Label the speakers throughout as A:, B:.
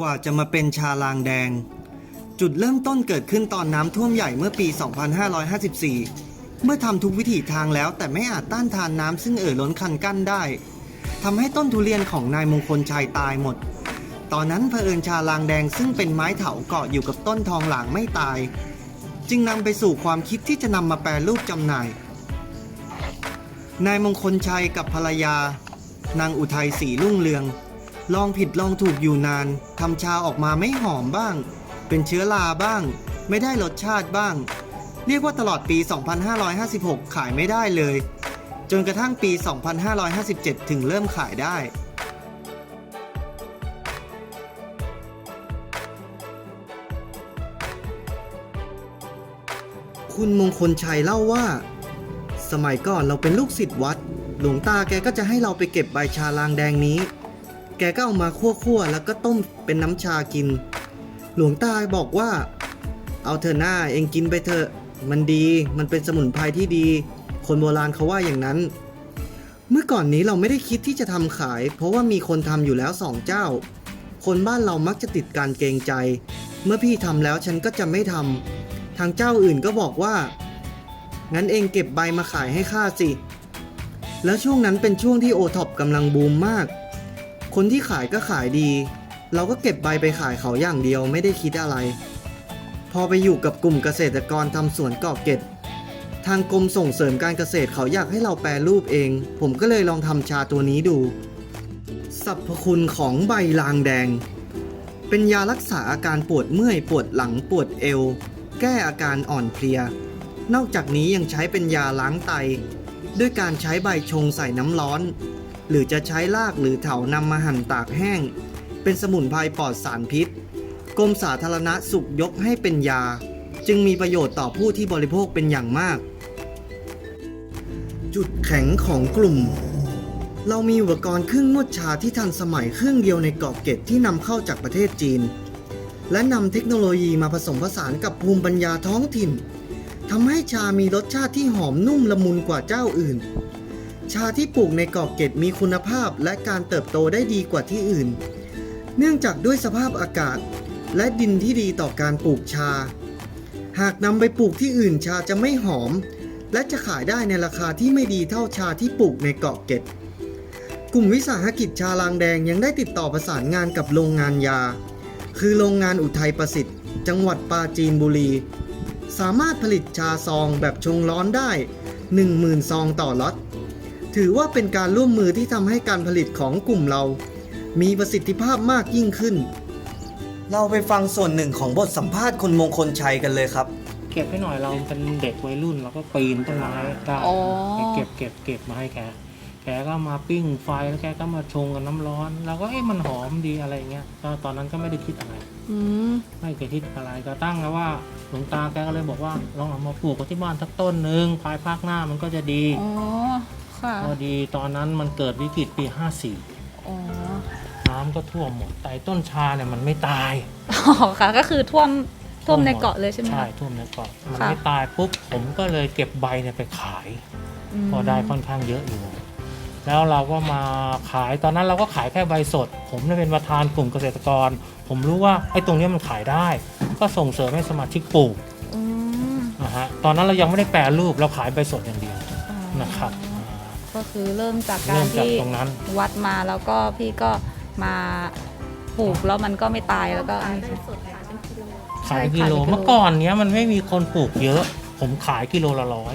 A: กว่าจะมาเป็นชาลางแดง จุดเริ่มต้นเกิดขึ้นตอนน้ำท่วมใหญ่เมื่อปี 2554 เมื่อทำทุกวิถีทางแล้วแต่ไม่อาจต้านทานน้ำซึ่งเอ่อล้นคันกั้นได้ทำให้ต้นทุเรียนของนายมงคลชัยตายหมด ตอนนั้นเผอิญชาลางแดงซึ่งเป็นไม้เถาเกาะอยู่กับต้นทองหลางไม่ตาย จึงนำไปสู่ความคิดที่จะนำมาแปรรูปจำหน่าย นายมงคลชัยกับภรรยา นางอุทัยศรีรุ่งเรือง ลองผิดลองถูกอยู่นานทำชาออกมาไม่หอมบ้าง เป็นเชื้อราบ้าง ไม่ได้รสชาติบ้าง เรียกว่าตลอดปี 2556 ขายไม่ได้เลย จนกระทั่งปี 2557 ถึงเริ่มขายได้คุณมงคลชัยเล่าว่า สมัยก่อนเราเป็นลูกศิษย์วัด หลวงตาแกก็จะให้เราไปเก็บใบชาลางแดงนี้ แกก็เอามาคั่วๆแล้วก็ต้มเป็นน้ำชากิน หลวงตาบอกว่า เอาเถอหน้าเองกินไปเถอะ มันดี มันเป็นสมุนไพรที่ดี คนโบราณเขาว่าอย่างนั้น เมื่อก่อนนี้เราไม่ได้คิดที่จะทำขาย เพราะว่ามีคนทำอยู่แล้วสองเจ้า คนบ้านเรามักจะติดการเกรงใจ เมื่อพี่ทำแล้วฉันก็จะไม่ทำทางเจ้าอื่นก็บอกว่า งั้นเองเก็บใบมาขายให้ข้าสิ แล้วช่วงนั้นเป็นช่วงที่โอท็อปกำลังบูมมาก คนที่ขายก็ขายดี เราก็เก็บใบไปขายเขาอย่างเดียวไม่ได้คิดอะไร พอไปอยู่กับกลุ่มเกษตรกรทำสวนกาะเก็ดทางกรมส่งเสริมการเกษตรเขาอยากให้เราแปรรูปเอง ผมก็เลยลองทำชาตัวนี้ดู สรรพคุณของใบลางแดง เป็นยารักษาอาการปวดเมื่อยปวดหลังปวดเอว แก้อาการอ่อนเพลีย นอกจากนี้ยังใช้เป็นยาล้างไต ด้วยการใช้ใบชงใส่น้ำร้อน หรือจะใช้รากหรือเถานำมาหั่นตากแห้ง เป็นสมุนไพรปลอดสารพิษ กรมสาธารณสุขยกให้เป็นยา จึงมีประโยชน์ต่อผู้ที่บริโภคเป็นอย่างมาก จุดแข็งของกลุ่ม เรามีอุปกรณ์เครื่องนวดชาที่ทันสมัยเครื่องเดียวในเกาะเกร็ดที่นำเข้าจากประเทศจีน และนำเทคโนโลยีมาผสมผสานกับภูมิปัญญาท้องถิ่นทำให้ชามีรสชาติที่หอมนุ่มละมุนกว่าเจ้าอื่น ชาที่ปลูกในเกาะเกร็ดมีคุณภาพและการเติบโตได้ดีกว่าที่อื่น เนื่องจากด้วยสภาพอากาศ และดินที่ดีต่อการปลูกชา หากนำไปปลูกที่อื่นชาจะไม่หอม และจะขายได้ในราคาที่ไม่ดีเท่าชาที่ปลูกในเกาะเกร็ด กลุ่มวิสาหกิจชาลางแดงยังได้ติดต่อประสานงานกับโรงงานยา คือโรงงานอุทัยประสิทธิ์ จังหวัดปราจีนบุรี สามารถผลิตชาซองแบบชงร้อนได้ 10,000 ซองต่อล็อต ถือว่าเป็นการร่วมมือที่ทำให้การผลิตของกลุ่มเรา มีประสิทธิภาพมากยิ่งขึ้น เราไปฟังส่วนหนึ่งของบทสัมภาษณ์คุณมงคลชัยกันเลยครับ
B: เก็บให้หน่อยเราเป็นเด็กวัยรุ่นเราก็ปีนต้นไม้ได้
C: อ๋อ
B: เก็บเก็บเก็บมาให้แกแกก็มาปิ้งไฟแล้วแกก็มาชงกับน้ำร้อนเราก็เอ๊ะมันหอมดีอะไรเงี้ยก็ตอนนั้นก็ไม่ได้คิดอะไร
C: อืม
B: ไม่เคยคิดอะไรก็ตั้งแล้วว่าหลวงตาแกก็เลยบอกว่าลองเอามาปลูกไว้ที่บ้านสักต้นหนึ่งภายภาคหน้ามันก็จะดี
C: อ๋อ ค่ะ
B: พอดีตอนนั้นมันเกิดวิกฤตปี54
C: อ๋อ
B: น้ำก็ท่วมหมด แต่ต้นชาเนี่ยมันไม่ตาย
C: อ๋อค่ะ ก็คือท่วมท่วมในเกาะเลยใช่ไหมคะ
B: ใช่ท่วมในเกาะมัน
C: ค่ะ
B: ไม่ตายปุ๊บผมก็เลยเก็บใบเนี่ยไปขาย
C: ม
B: พอได้ค่อนข้างเยอะอยู่ แล้วเราก็มาขายตอนนั้นเราก็ขายแค่ใบสด ผมเนี่ยเป็นประธานกลุ่มเกษตรกร ผมรู้ว่าไอ้ตรงเนี้ยมันขายได้ ก็ส่งเสริมให้สมาชิกปลูก
C: อืม
B: นะฮะตอนนั้นเรายังไม่ได้แปรรูปเราขายใบสดอย่างเดียว
C: อ๋อ
B: นะครับอ่า
C: ก็คือเริ่มจากกา
B: เริ่
C: ร
B: มจาก
C: ที่
B: ตรงนั้น
C: วัดมาแล้วก็พี่ก็มาปลูกแล้วมันก็ไม่ตายแล้วก็
B: ขาย
C: ใช่
B: กิโล
C: ขายเป็นกิโล
B: เมื่อก่อนเนี้ยมันไม่มีคนปลูกเยอะ ผมขายกิโลละร้อย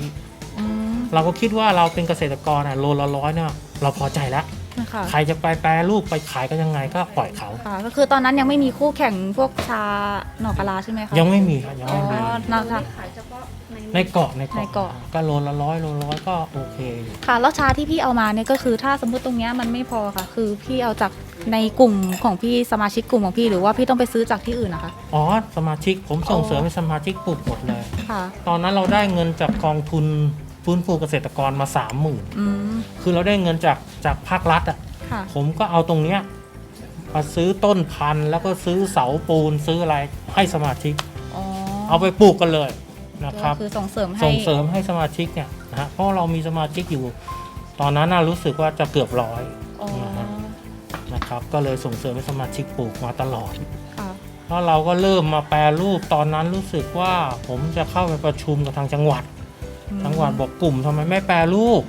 C: อืม
B: เราก็คิดว่าเราเป็นเกษตรกรอะโลละร้อยเนี่ยเราพอใจแล้ว
C: ค่ะ
B: ใครจะไปแปรรูปไปขายก็ยังไงก็ปล่อยเขา
C: ค่ะก็คือตอนนั้นยังไม่มีคู่แข่งพวกชาหน่อกะลาใช่ไหมคะ
B: ยังไม่มีครับยัง
C: อ๋อ
B: ไม่มี
C: นะคะ
B: ในเกาะใน
C: ในเกาะ
B: ก็โลละร้อยโลละร้อยก็โอเคอยู่
C: ค่ะแล้วชาที่พี่เอามาเนี่ยก็คือถ้าสมมติตรงเนี้ยมันไม่พอค่ะ คือพี่เอาจากในกลุ่มของพี่สมาชิกกลุ่มของพี่หรือว่าพี่ต้องไปซื้อจากที่อื่นนะคะ
B: อ๋อสมาชิกผมส่ง
C: อ๋อ
B: เสริมให้สมาชิกปลูกหมดเลย
C: ค่ะ
B: ตอนนั้นเราได้เงินจากกองทุน ฟื้นฟูเกษตรกรมาสามหมื่น
C: อืม
B: คือเราได้เงินจากจากภาครัฐอะ
C: ค่ะ
B: ผมก็เอาตรงเนี้ยมาซื้อต้นพันธุ์แล้วก็ซื้อเสาปูนซื้ออะไรให้สมาชิก
C: อ๋อ
B: เอาไปปลูกกันเลยนะครับ
C: ก็คือส่งเสริมให้
B: ส่งเสริมให้สมาชิกเนี่ยนะฮะเพราะเรามีสมาชิกอยู่ ตอนนั้นน่ะรู้สึกว่าจะเกือบร้อย
C: อ๋อ
B: นะครับ ก็เลยส่งเสริมให้สมาชิกปลูกมาตลอดแล้วเราก็เริ่มมาแปรรูปตอนนั้นรู้สึกว่าผมจะเข้าไปประชุมกับทางจังหวัด จังหวัดบอกกลุ่มทำไมไม่แปรรูป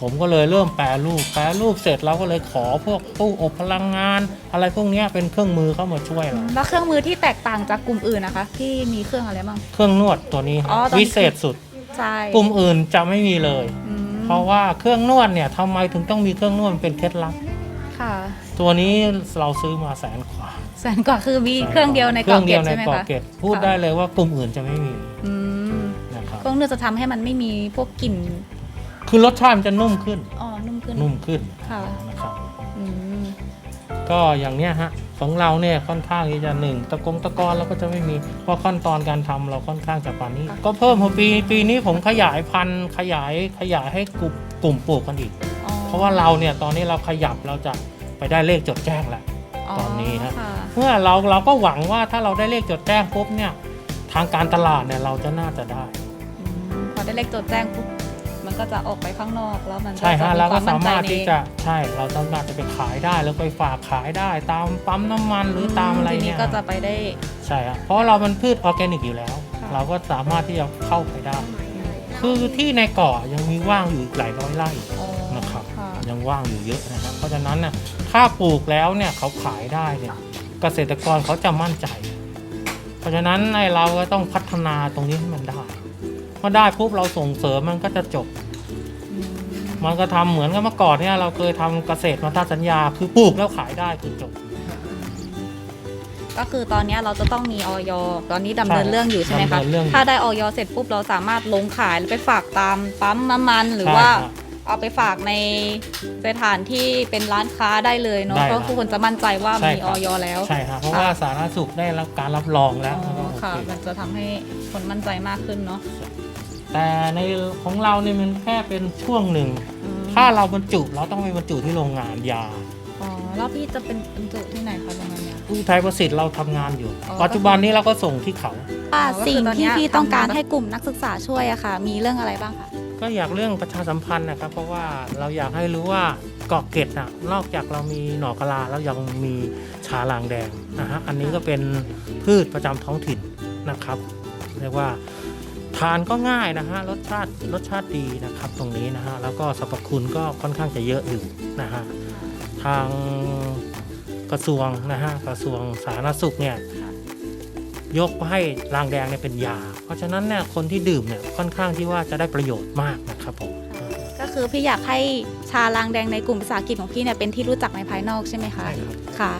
B: ผมก็เลยเริ่มแปรรูป แปรรูปเสร็จเราก็เลยขอพวกตู้อบพลังงาน อะไรพวกเนี้ยเป็นเครื่องมือเข้ามาช่วยเรา
C: แล้วเครื่องมือที่แตกต่างจากกลุ่มอื่นนะคะพี่มีเครื่องอะไรบ้าง
B: เครื่องนวดตัวนี้
C: อ๋อตอนนี้
B: วิเศษสุด
C: ใช่
B: กลุ่มอื่นจะไม่มีเลย
C: อืม
B: เพราะว่าเครื่องนวดเนี่ยทำไมถึงต้องมีเครื่องนวดมันเป็นเคล็ดลับ
C: ค่ะ
B: ตัวนี้เราซื้อมาแสนกว่า
C: แสนกว่าคือมีเครื่องเดียวใน
B: เค
C: ก
B: รื่
C: ล่
B: อ
C: องง
B: เดี
C: เก็
B: ย
C: บ
B: วใน
C: ใช่ไหม
B: กล่อง
C: คะ
B: เก็บพูด
C: ค่ะ
B: ได้เลยว่ากลุ่มอื่นจะไม่มี
C: อืม
B: นะครับ
C: เครื่องนึงจะทำให้มันไม่มีพวกกลิ่น
B: คือรสชาติมันจะนุ่มขึ้น
C: อ๋อนุ่มขึ้น
B: นุ่มขึ้น
C: ค่ะ
B: นะครับ
C: อืม
B: ก็อย่างเนี้ยฮะของเราเนี่ยค่อนข้างที่จะหนึ่งตะกงตะกอนเราก็จะไม่มีเพราะขั้นตอนการทำเราค่อนข้างจะปานนี้ ก็เพิ่มพอปีปีนี้ผมขยายพันธุ์ขยายขยายให้กลุ่มกลุ่มปลูกกันอีกเพราะว่าเราเนี่ยตอนนี้เราขยับเราจะไปได้เลขจดแจ้งแล้ว ตอนนี้ฮะ
C: ค่
B: เมื่อเราเราก็หวังว่าถ้าเราได้เลขจดแจ้งปุ๊บเนี่ยทางการตลาดเนี่ยเราจะน่าจะได้
C: อืมพอได้เลขจดแจ้งปุ๊บมันก็จะออกไปข้างนอกแล้วมัน
B: ใช่ฮะ
C: จ
B: เราก็
C: คว
B: สามารถ
C: นใจใน
B: ที่จะใช่เราสามารถจะไปขายได้แล้วไปฝากขายได้ตามปั๊มน้ำมันหรือตามอะไร
C: ที
B: เนี่
C: นี้
B: ย
C: ก็จะไปได้
B: ใช่ครับเพราะเรามันพืชออร์แกนิกอยู่แล้ว
C: ค่ะ
B: เราก็สามารถที่จะเข้าไปได้ คือที่ในเกาะยังมีว่างอยู่อีกหลายร้อยไร่
C: อ๋อ
B: นะครับ
C: ค่ะ
B: ยังว่างอยู่เยอะนะครับเพราะฉะนั้นน่ะถ้าปลูกแล้วเนี่ยเขาขายได้เนี่ยเกษตรกรเขาจะมั่นใจ เพราะฉะนั้นในเราก็ต้องพัฒนาตรงนี้ให้มันได้ พอได้ปุ๊บเราส่งเสริมมันก็จะจบ
C: อืม
B: มันก็ทำเหมือนกับเมื่อก่อนเนี่ยเราเคยทำเกษตรมาตราสัญญา คือปลูกแล้วขายได้คือจบ
C: ก็คือตอนเนี้ยเราจะต้องมีออยตอนนี้ดำเนิน
B: ใช่
C: เรื่องอยู่ใช่ไหม
B: ดำ
C: คะ
B: เนินเรื่องอยู่
C: ถ้าได้ออยเสร็จปุ๊บเราสามารถลงขายแล้วไปฝากตามปั๊มน้ำมันหรือว่า
B: ใช่ครับ
C: เอาไปฝากในสถานที่เป็นร้านค้าได้เลยเนาะ
B: ได้
C: เพราะ
B: ครับ
C: ทุกคนจะมั่นใจว่า
B: ใช่
C: มี
B: ค
C: อ
B: รับ
C: อยแล้ว
B: ใช่ครับเพราะว่าสาธารณสุขได้รับการรับรองแล้ว
C: อ๋อ
B: แล้วก็โอ
C: ค่ะ
B: เค
C: มันจะทำให้คนมั่นใจมากขึ้นเนาะ
B: แต่ในของเราเนี่ยมันแค่เป็นช่วงหนึ่ง
C: อืม
B: ถ้าเราบรรจุเราต้องไปบรรจุที่โรงงานยา
C: อ๋อแล้วพี่จะเป็นบรรจุที่ไหนคะตรงนั้นเนี่ย
B: ผู้ไทยประสิทธิ์เราทำงานอยู่
C: อ๋อ
B: ปัจจุบันนี้เราก็ส่งที่เขา
C: ว่าสิ่ง
D: ก็คือตอนเนี้
C: ที่
D: ย
C: พี่ต้องการ
D: ทำมา
C: ให้กลุ่มนักศึกษาช่วยอะค่ะ มีเรื่องอะไรบ้างคะ
B: ก็อยากเรื่องประชาสัมพันธ์นะครับ เพราะว่าเราอยากให้รู้ว่าเกาะเกร็ดน่ะนอกจากเรามีหน่อกะลาแล้วยังมีชาลางแดงนะฮะอันนี้ก็เป็นพืชประจำท้องถิ่นนะครับ เรียกว่า ทานก็ง่ายนะฮะรสชาติรสชาติดีนะครับตรงนี้นะฮะแล้วก็สรรพคุณก็ค่อนข้างจะเยอะอยู่นะฮะทางกระทรวงนะฮะกระทรวงสาธารณสุขเนี่ยยกให้รางแดงเนี่ยเป็นยา เพราะฉะนั้นเนี่ยคนที่ดื่มเนี่ยค่อนข้างที่ว่าจะได้ประโยชน์มากนะครับผม
C: ก็คือพี่อยากให้ชาลางแดงในกลุ่มภาษาอังกฤษของพี่เนี่ยเป็นที่รู้จักในภายนอกใช่ไหมคะ
B: ใช่ครับ
C: ค่ะ